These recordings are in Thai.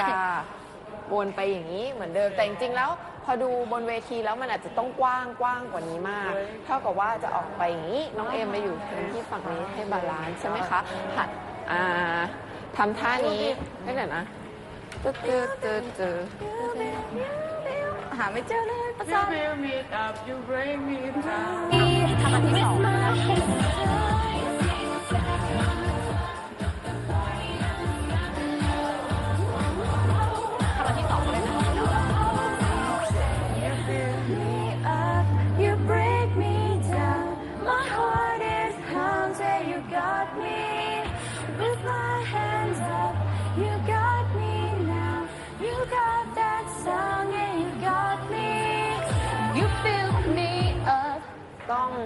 กาวนไปอย่างนี้เหมือนเดิมแต่จริงๆแล้ว พอดูบนเวทีแล้วมันอาจจะต้องกว้างกว้างกว่านี้มาก เท่ากับว่าจะออกไปอย่างนี้น้องเอมมาอยู่ทางที่ฝั่งนี้ให้บาลานซ์ใช่ไหมคะหัดอ่าทำท่านี้ให้หน่อยนะตึ๊ดตึ๊ดตึ๊ดตึ๊ดหาไม่เจอเลยประสา You ท build me up, you break me down. ทำอันที่สอง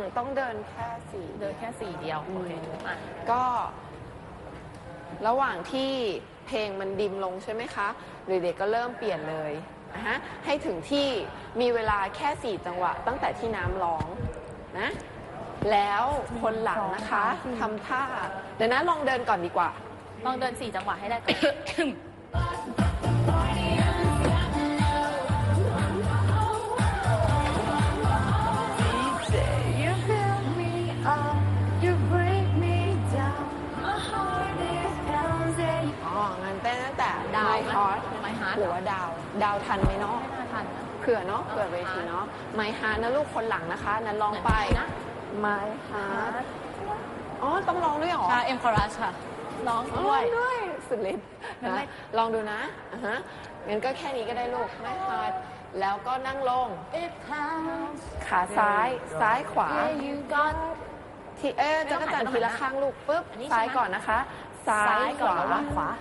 ต้องต้องเดินแค่สี่เดินแค่สี่เดียวโอเคอะก็ ระหว่างที่เพลงมันดิมลงใช่ไหมคะ เด็กๆก็เริ่มเปลี่ยนเลยนะฮะให้ถึงที่มีเวลาแค่4จังหวะ ตั้งแต่ที่น้ำร้องนะแล้วคนหลังนะคะทำท่าเดี๋ยวนะลองเดินก่อนดีกว่า ลองเดินสี่จังหวะให้ได้ก่อน เผื่อเนาะเผื่อเวทีเนาะ My Heart นะลูกคนหลังนะคะ นั้นลองไปเหมือนนะ My Heart อ๋อต้องร้องด้วยเหรอ ค่ะเอ็มคอรัสค่ะ ร้องอ๋อด้วยด้วยสุดฤทธิ์งั้นนะไม่ ลองดูนะอะฮะงั้นก็แค่นี้ก็ได้ลูก My Heart แล้วก็นั่งลง It pounds. ขาซ้ายซ้ายขวา Yeah, you got ทีเอ๊ะจะกระจันทีละข้างลูกปุ๊บอันนี้ซ้ายใช่ไหมก่อนนะคะ ซ้าซ้ายยก่อนขแล้ววาว่าขวาม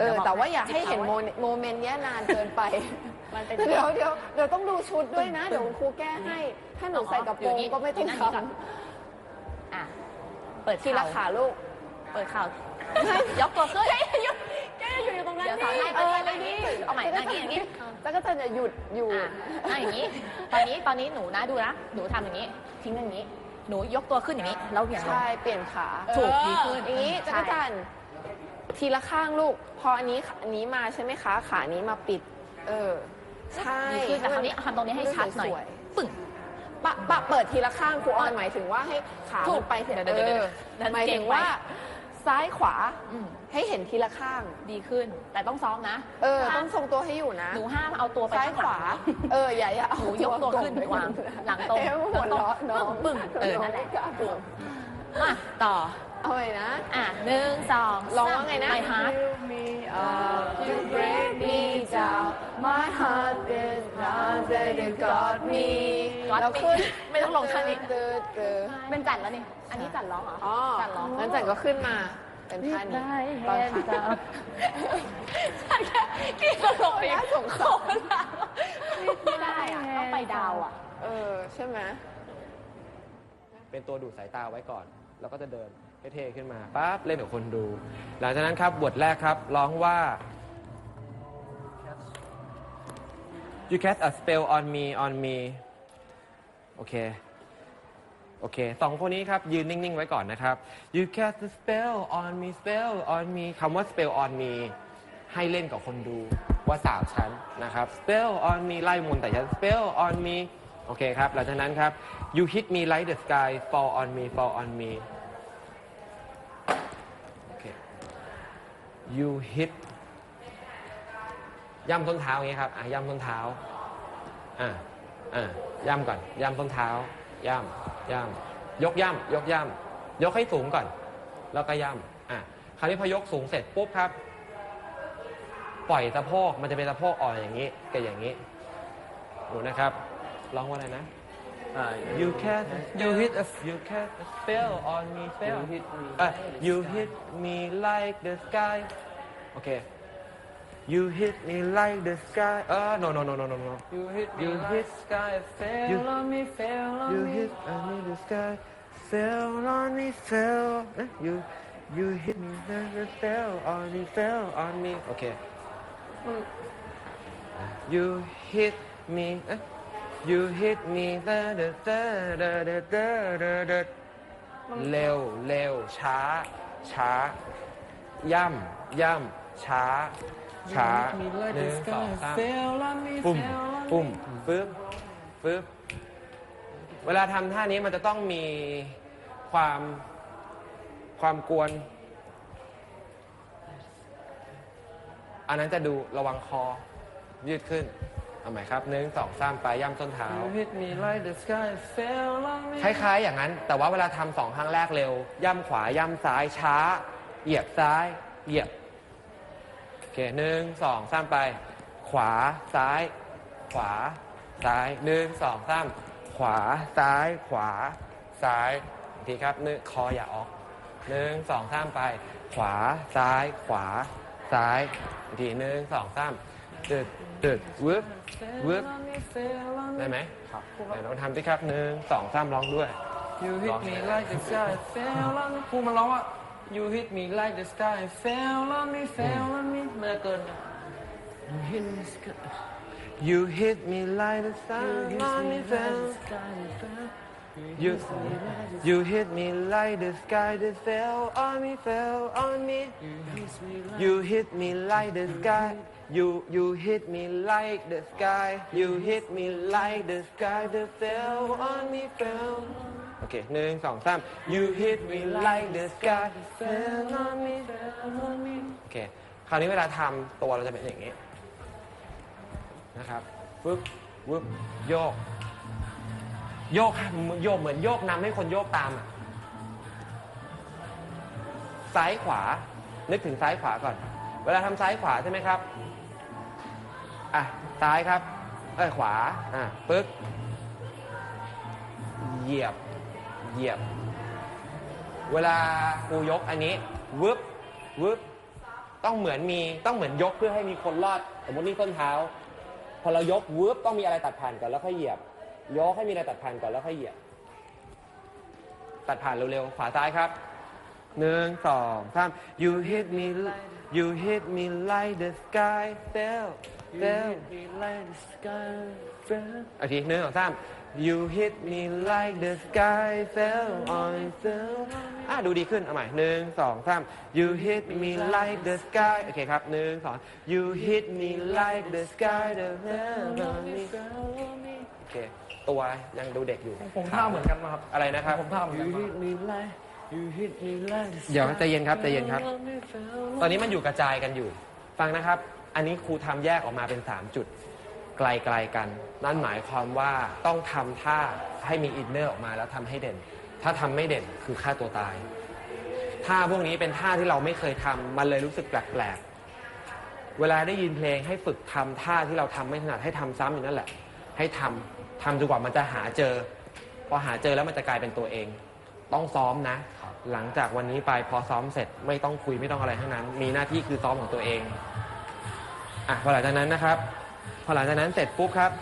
เออดี๋ยบกแต่ว่าอย่าให้เห็นจิบโมไว้โมเมนต์เนี้ยนานเกินไป มันเป็น เดี๋ยวเดี๋ยวเดี๋ยวต้องดูชุดด้วยนะ เดี๋ยวคุณครูแก้ให้ ถ้าหนูใส่กระโปรงก็ไม่ต้องทอะเปิดำทีละขาลูก เปิดข่าวยกตัวขึ้นแกอยู่แกอยู่ตรงนั้นเดี๋ยวสอนให้เออไปเลยนี่นี่เอาใหม่นั่งอย่างนี้อย่างนี้จักรจันทร์จะหยุดอยู่อะนั่งอย่างนี้ ตอนนี้ตอนนี้หนูนะดูนะ หนูทำอย่างนี้ ทิ้งอย่างนี้ หนูยกตัวขึ้นอย่างนี้แล้วเหวี่ยงลงใช่ เปลี่ยนขา ถูกเออดีขึ้นอย่างนี้ใช่จักรจันทร์ทีละข้างลูก พออันนี้อันนี้มาใช่ไหมคะ ขานี้มาปิด เออ ใช่ดีขึ้นแต่คราวนี้ทำตรงนี้ให้ชัดหน่อยสวปึ่ง ปะปะเปิดทีละข้างครูออยหมายถึงว่าให้ขาถูมักนไปเถอะเดี๋ยวเอเดี๋ยวอเดี๋ยวหมายถึงว่าเก่งไปซ้ายขวาอืมให้เห็นทีละข้างดีขึ้น แต่ต้องซ้อมนะ เออห้ามต้องทรงตัวให้อยู่นะ หนูห้ามเอาตัวไปซ้ายข้างขหลัวางเออ อย่าอย่าเอาหนูยกตัวขึ้นไปวางหลังตรงเอ๊ะหัวเราะน้องปึ้งเออนั่นแหละมาต่อเอาไปนะ อะหนึ่งสองร้องว่าไงนะไมฮาร์ด You me up you break me down my heart is not that you got me แล้วขึ้นไม่ต้องลงท่านี้เตือนเตือนเป็นจัดแล้วนี่ อันนี้จัดร้องเหรออ๋อจัดร้องงั้นจันก็ขึ้นมาเป็นท่านี้ตอนขา จัดแค่กี่ตลกเองน่าสงสาร ไม่ได้อะต้องไปดาวอะเออ ใช่ไหม เป็นตัวดูดสายตาไว้ก่อน แล้วก็จะเดิน เท่ๆขึ้นมาปั๊บเล่นกับคนดู หลังจากนั้นครับบทแรกครับร้องว่า you cast a spell on me on me โอเค โอเคสองคนนี้ครับ ยืนนิ่ง ๆ ไว้ก่อนนะครับ you cast a spell on me spell on me คำว่า spell on me ให้เล่นกับคนดูว่าสาวฉันนะครับ spell on me ไล่มนแต่ฉัน spell on me โอเคครับ หลังจากนั้นครับ you hit me like the sky fall on me fall on me โอเค you hit ย่ำส้นเท้าอย่างนี้ครับอะย่ำส้นเท้าอะอะย่ำก่อน ย่ำส้นเท้า ย่ำย่ำยกย่ำยกย่ำยกให้สูงก่อน แล้วก็ย่ำอะคราวนี้พอยกสูงเสร็จปุ๊บครับ ปล่อยสะโพกมันจะเป็นสะโพกอ่อนอย่างนี้กับอย่างนี้ดูนะครับร้องว่าอะไรนะ you can you hit a you can a spell on me spell you hit me. Uh, you hit me like the sky. Okay. You hit me like the sky. Uh no no no no no no. You hit me You like hit sky, fell you- on me, fell on you me. You hit me the sky. Fell on me fell. Eh, you you hit me like the fell on me fell on me. Okay. You hit me eh, You hit me เตอเดเตอเดเดเตเร็วเร็วช้า ช้า ย่ำย่ำช้า ช้าหนึ่งสองสามปุ่มปุ่มปึ๊บปึ๊บเวลาทำท่านี้มันจะต้องมีความความกวน อันนั้นจะดูระวังคอยืดขึ้น เอาใหม่ครับหนึ่งสองสามไปย่ำส้นเท้า You hit me like the sky fell on me. คล้ายๆอย่างนั้น แต่ว่าเวลาทำสองครั้งแรกเร็ว ย่ำขวาย่ำซ้ายช้า เหยียบซ้าย เหยียบโอเคหนึ่งสองสามไป ขวาซ้าย ขวาซ้ายหนึ่งสองสามขวาซ้าย ขวาซ้ายอีกทีครับหนึ่งคออย่าออกหนึ่งสองสามไป ขวาซ้าย ขวาซ้ายอีกทีหนึ่งสองสาม ตึดตึดวึบวึบ Fell on me, fell on ได้ me. ไหมครับไหนลองทำสิครับหนึ่งสองสามร้องด้วย You hit me like the sky fell on me พูดมาร้องว่า You hit me like the sky fell on me fell on me มันจะเกิน You hit me sky You hit me like the sun You on me hit me like fell the sky fell You You hit me like the sky that fell on me fell on me You hit me like the sky You you hit me like the sky You hit me like the sky that fell on me fell โอเคหนึ่งสองสาม You hit me like the sky that fell on me fell on me โอเคคราวนี้เวลาทำตัวเราจะเป็นอย่างนี้นะครับฟึบวึบโยก โยกโยกเหมือนโยกนำให้คนโยกตามอะซ้ายขวา นึกถึงซ้ายขวาก่อน เวลาทำซ้ายขวาใช่ไหมครับอะซ้ายครับเอ้ยขวาอะปึ๊กเหยียบเหยียบ เวลาครูยกอันนี้วึบวึบต้องเหมือนมีต้องเหมือนยกเพื่อให้มีคนรอดสมมตินี่ต้นเท้า พอเรายกวืบต้องมีอะไรตัดผ่านก่อนแล้วค่อยเหยียบ ยกให้มีอะไรตัดผ่านก่อนแล้วค่อยเหยียบ ตัดผ่านเร็วๆ ขวาซ้ายครับ หนึ่งสองสาม you hit me li- you hit me like the sky fell You fell hit me like the sky fell อีกทีหนึ่งสองสาม you hit me like the sky fell on fell อะดูดีขึ้น เอาใหม่หนึ่งสองสาม you hit me like the sky โอเคครับหนึ่งสอง you hit me like the sky that fell on me โอ เค ตัวยังดูเด็กอยู่ผมท่าเหมือนกันนะครับ อะไรนะครับ ผมท่าเหมือนกัน You hit me like You hit me like the เดี๋ยว sky ใจเย็นครับใจเย็นครับ fell on me, fell on ตอนนี้มันอยู่กระจายกันอยู่ ฟังนะครับ อันนี้ครูทำแยกออกมาเป็น 3 จุด ไกลๆกัน นั่นหมายความว่าต้องทำท่าให้มีอินเนอร์ออกมาแล้วทำให้เด่น ถ้าทำไม่เด่นคือฆ่าตัวตาย ท่าพวกนี้เป็นท่าที่เราไม่เคยทำมันเลยรู้สึกแปลกๆเวลาได้ยินเพลงให้ฝึกทำท่าที่เราทำไม่ถนัดให้ทำซ้ำอยู่นั่นแหละ ให้ทำ ทำจนกว่ามันจะหาเจอ พอหาเจอแล้วมันจะกลายเป็นตัวเอง ต้องซ้อมนะ หลังจากวันนี้ไปพอซ้อมเสร็จไม่ต้องคุยไม่ต้องอะไรทั้งนั้น มีหน้าที่คือซ้อมของตัวเองอะพอหลังจากนั้นนะครับ พอหลังจากนั้นเสร็จปุ๊บครับ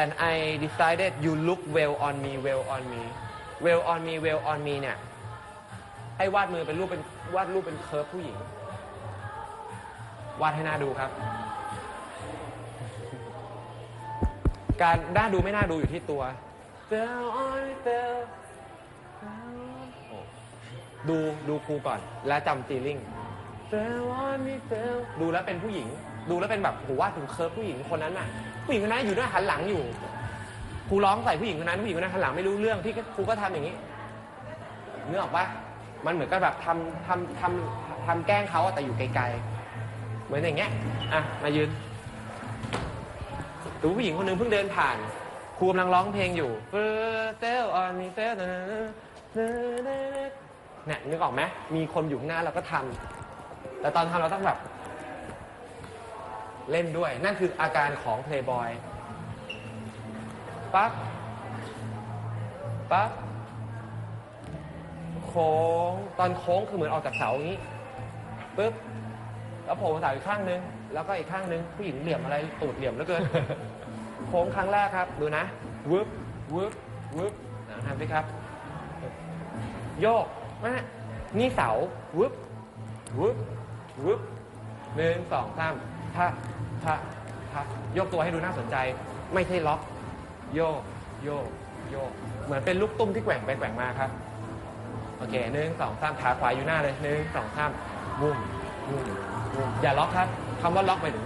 and I decided you look well on me well on me well on me well on me เนี่ยให้วาดมือเป็นรูปเป็นวาดรูปเป็นเคิร์ฟผู้หญิง วาดให้หน้าดูครับ การหน้าดูไม่น่าดูอยู่ที่ตัว ดูดูครูก่อน แล้วจำฟีลิ่งดูแล้วเป็นผู้หญิง ดูแล้วเป็นแบบโหว่าถึงเคิร์ฟผู้หญิงคนนั้นน่ะ ผู้หญิงคนนั้นอยู่ด้วยหันหลังอยู่ครูร้องใส่ผู้หญิงคนนั้นผู้หญิงคนนั้นหันหลังไม่รู้เรื่องพี่ครูก็ทำอย่างนี้เนื้อออกปะมันเหมือนกับแบบทำทำทำทำแกล้งเขาแต่อยู่ไกลๆ เหมือนอย่างเงี้ยอะมายืนูผู้หญิงคนหนึงเพิ่งเดินผ่านครูกำลังร้องเพลงอยู่ Fell on me fell เนี่ยนึกออกไหมมีคนอยู่ข้างหน้าเราก็ทำแต่ตอนทำเราต้องแบบ เล่นด้วย นั่นคืออาการของ Playboy ปั๊บปั๊บโค้งตอนโค้งคือเหมือนออกจากเสาอย่างนี้ปึ๊บแล้วโผล่มาเสาอีกข้างนึง แล้วก็อีกข้างนึงผู้หญิงเหลี่ยมอะไรตูดเหลี่ยมเหลือเกิน โค้งครั้งแรกครับ ดูนะวึบวึบวึบนะทำสิครับ โยกมานี่เสาวึบวึบวึบหนึ่งสองสามพะพะพะยกตัวให้ดูน่าสนใจ ไม่ใช่ล็อก โยก โยก โยก เหมือนเป็นลูกตุ้มที่แกว่งไปแกว่งมาครับ โอเคหนึ่งสองสามขาขวาอยู่หน้าเลยหนึ่งสองสามวุ่มวุ่มอย่าล็อกครับ คำว่าล็อกไปถึง